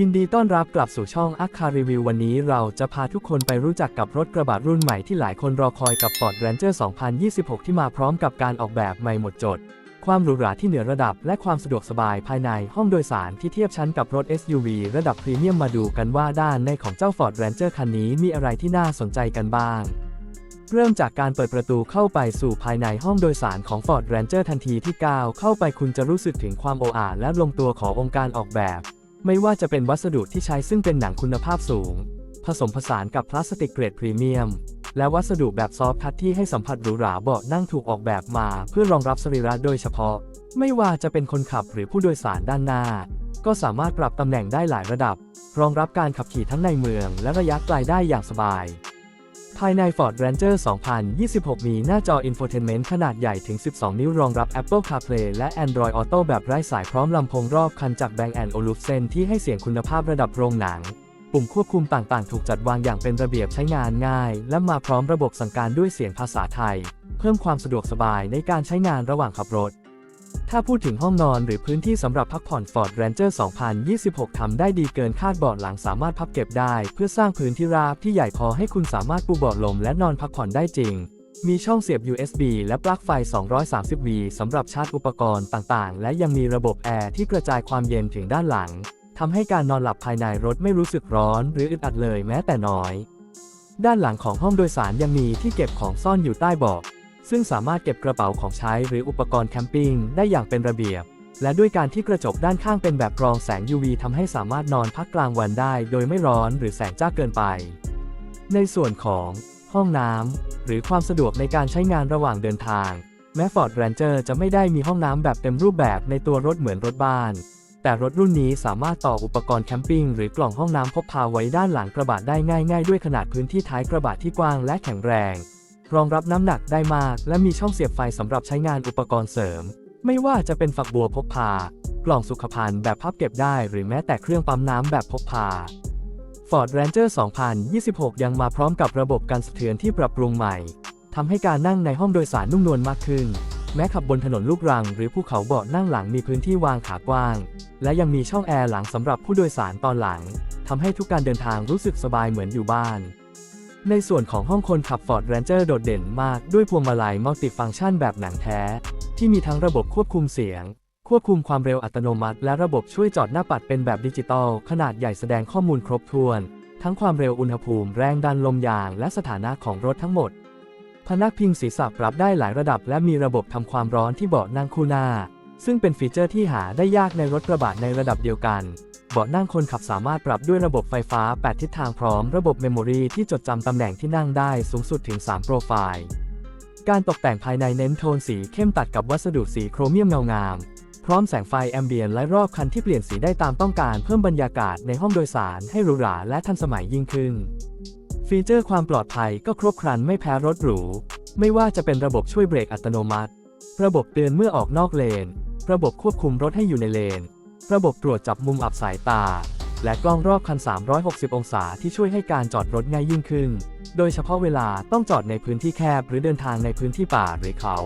ยินดีต้อนรับกลับสู่ช่องอัคคารีวิววันนี้เราจะพาทุกคนไปรู้จักกับรถกระบะรุ่นใหม่ที่หลายคนรอคอยกับ Ford Ranger 2026 ที่มาพร้อมกับการออกแบบใหม่หมดจด ความหรูหราที่เหนือระดับและความสะดวกสบายภายในห้องโดยสารที่เทียบชั้นกับรถ SUV ระดับพรีเมียมมาดูกันว่าด้านในของเจ้า Ford Ranger คันนี้มีอะไรที่น่าสนใจกันบ้างเริ่มจากการเปิดประตูเข้าไปสู่ภายในห้องโดยสารของ Ford Ranger ทันทีที่ก้าวเข้าไปคุณจะรู้สึกถึงความโออาและลงตัวขององค์การออกแบบ ไม่ว่าจะเป็นวัสดุที่ใช้ซึ่งเป็นหนังคุณภาพสูง ผสมผสานกับพลาสติกเกรดพรีเมียม และวัสดุแบบซอฟท์ทัชที่ให้สัมผัสหรูหราเบาะนั่งถูกออกแบบมา เพื่อรองรับสรีระโดยเฉพาะ ไม่ว่าจะเป็นคนขับหรือผู้โดยสารด้านหน้า ก็สามารถปรับตำแหน่งได้หลายระดับ รองรับการขับขี่ทั้งในเมือง และระยะไกลได้อย่างสบาย ภายใน Ford Ranger 2026 มีหน้าจอ Infotainment ขนาดใหญ่ถึง 12 นิ้วรองรับ Apple CarPlay และ Android Auto แบบไร้สายพร้อมลำโพงรอบคันจาก Bang Olufsen ที่ให้เสียงคุณภาพระดับโรงหนัง ปุ่มควบคุมต่างๆ ถูกจัดวางอย่างเป็นระเบียบใช้งานง่าย และมาพร้อมระบบสั่งการด้วยเสียงภาษาไทย เพิ่มความสะดวกสบายในการใช้งานระหว่างขับรถ ถ้าพูดถึงห้องนอนหรือพื้นที่สำหรับพักผ่อน Ford Ranger 2026 ทำได้ดีเกินคาดเบาะหลังสามารถพับเก็บได้ เพื่อสร้างพื้นที่ราบที่ใหญ่พอให้คุณสามารถปูเบาะลมและนอนพักผ่อนได้จริง มีช่องเสียบ USB และปลั๊กไฟ 230V สำหรับชาร์จอุปกรณ์ต่างๆ และยังมีระบบแอร์ที่กระจายความเย็นถึงด้านหลังทำให้การนอนหลับภายในรถไม่รู้สึกร้อนหรืออึดอัดเลยแม้แต่น้อย ด้านหลังของห้องโดยสารยังมีที่เก็บของซ่อนอยู่ใต้เบาะ ซึ่งสามารถเก็บกระเป๋าของใช้หรืออุปกรณ์แคมปิ้งได้อย่างเป็นระเบียบ และด้วยการที่กระจกด้านข้างเป็นแบบกรองแสง UV ทำให้สามารถนอนพักกลางวันได้ โดยไม่ร้อนหรือแสงจ้าเกินไป ในส่วนของห้องน้ำหรือความสะดวกในการใช้งานระหว่างเดินทาง แม้ Ford Ranger จะไม่ได้มีห้องน้ำแบบเต็มรูปแบบในตัวรถเหมือนรถบ้าน แต่รถรุ่นนี้สามารถต่ออุปกรณ์แคมปิ้งหรือกล่องห้องน้ำพกพาไว้ด้านหลังกระบะได้ง่าย ๆ ด้วยขนาดพื้นที่ท้ายกระบะที่กว้างและแข็งแรง รองรับน้ำหนักได้มาก และมีช่องเสียบไฟสำหรับใช้งานอุปกรณ์เสริม ไม่ว่าจะเป็นฝักบัวพกพา กล่องสุขภัณฑ์แบบพับเก็บได้ หรือแม้แต่เครื่องปั๊มน้ำแบบพกพา Ford Ranger 2026 ยังมาพร้อมกับระบบการสะเทือนที่ปรับปรุงใหม่ทำให้การนั่งในห้องโดยสารนุ่มนวลมากขึ้น แม้ขับบนถนนลูกรัง หรือภูเขาเบาะนั่งหลังมีพื้นที่วางขากว้าง และยังมีช่องแอร์หลังสำหรับผู้โดยสารตอนหลังทำให้ทุกการเดินทางรู้สึกสบายเหมือนอยู่บ้าน ในส่วนของห้องคนขับ Ford Ranger โดดเด่นมากด้วยพวงมาลัยมัลติฟังก์ชันแบบหนังแท้ ที่มีทั้งระบบควบคุมเสียง ควบคุมความเร็วอัตโนมัติ และระบบช่วยจอดหน้าปัดเป็นแบบดิจิตอลขนาดใหญ่แสดงข้อมูลครบถ้วน ทั้งความเร็วอุณหภูมิแรงดันลมยาง และสถานะของรถทั้งหมด พนักพิงศีรษะปรับได้หลายระดับ และมีระบบทำความร้อนที่เบาะนั่งคู่หน้า ซึ่งเป็นฟีเจอร์ที่หาได้ยากในรถกระบะในระดับเดียวกัน เบาะนั่งคนขับสามารถปรับด้วยระบบไฟฟ้า 8 ทิศทางพร้อมระบบเมมโมรีที่จดจำตำแหน่งที่นั่งได้สูงสุดถึง 3 โปรไฟล์ การตกแต่งภายในเน้นโทนสีเข้มตัดกับวัสดุสีโครเมียมเงางาม พร้อมแสงไฟแอมเบียนและรอบคันที่เปลี่ยนสีได้ตามต้องการเพิ่มบรรยากาศในห้องโดยสารให้หรูหราและทันสมัยยิ่งขึ้น ฟีเจอร์ความปลอดภัยก็ครบครันไม่แพ้รถหรู ไม่ว่าจะเป็นระบบช่วยเบรกอัตโนมัติ ระบบเตือนเมื่อออกนอกเลน ระบบควบคุมรถให้อยู่ในเลน ระบบตรวจจับมุมอับสายตา และกล้องรอบคัน 360 องศาที่ช่วยให้การจอดรถง่ายยิ่งขึ้น โดยเฉพาะเวลาต้องจอดในพื้นที่แคบหรือเดินทางในพื้นที่ป่าหรือเขา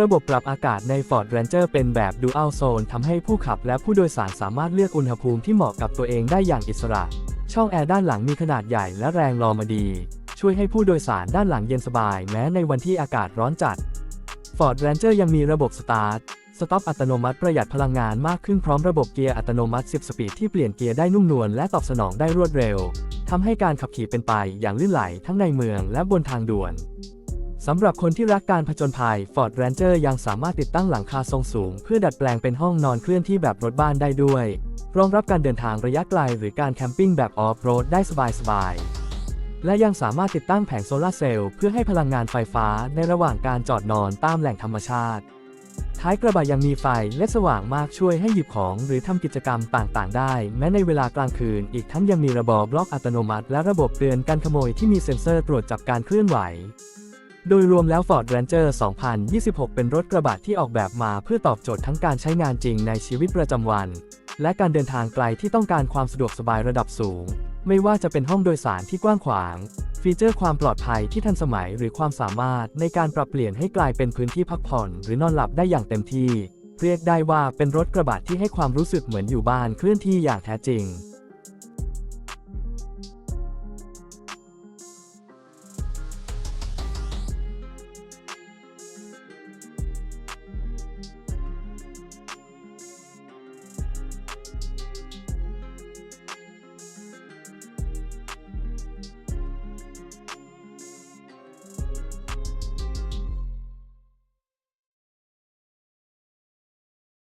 ระบบปรับอากาศใน Ford Ranger เป็นแบบ Dual Zone ทำให้ผู้ขับและผู้โดยสารสามารถเลือกอุณหภูมิที่เหมาะกับตัวเองได้อย่างอิสระ ช่องแอร์ด้านหลังมีขนาดใหญ่และแรงรอมาดี ช่วยให้ผู้โดยสารด้านหลังเย็นสบาย แม้ในวันที่อากาศร้อนจัด Ford Ranger ยังมีระบบ Start สต็อปอัตโนมัติประหยัดพลังงานมากขึ้นพร้อมระบบเกียร์อัตโนมัติ 10 สปีดที่เปลี่ยนเกียร์ได้นุ่มนวลและตอบสนองได้รวดเร็ว ทำให้การขับขี่เป็นไปอย่างลื่นไหลทั้งในเมืองและบนทางด่วนสำหรับคนที่รักการผจญภัย Ford Ranger ยังสามารถติดตั้งหลังคาทรงสูง เพื่อดัดแปลงเป็นห้องนอนเคลื่อนที่แบบรถบ้านได้ด้วย รองรับการเดินทางระยะไกลหรือการแคมปิ้งแบบออฟโรดได้สบายๆ และยังสามารถติดตั้งแผงโซลาร์เซลล์เพื่อให้พลังงานไฟฟ้าในระหว่างการจอดนอนตามแหล่งธรรมชาติ ท้ายกระบะยังมีไฟและสว่างมากช่วยให้หยิบของหรือทำกิจกรรมต่างๆ ได้ แม้ในเวลากลางคืน อีกทั้งยังมีระบบบล็อกอัตโนมัติ และระบบเตือนการขโมยที่มีเซ็นเซอร์ตรวจจับการเคลื่อนไหว โดยรวมแล้ว Ford Ranger 2026 เป็นรถกระบะที่ออกแบบมาเพื่อตอบโจทย์ทั้งการใช้งานจริงในชีวิตประจำวัน และการเดินทางไกลที่ต้องการความสะดวกสบายระดับสูง ไม่ว่าจะเป็นห้องโดยสารที่กว้างขวาง ฟีเจอร์ความปลอดภัยที่ทันสมัยหรือความสามารถในการปรับเปลี่ยนให้กลายเป็นพื้นที่พักผ่อน หรือนอนหลับได้อย่างเต็มที่ เรียกได้ว่าเป็นรถกระบะที่ให้ความรู้สึกเหมือนอยู่บ้านเคลื่อนที่อย่างแท้จริง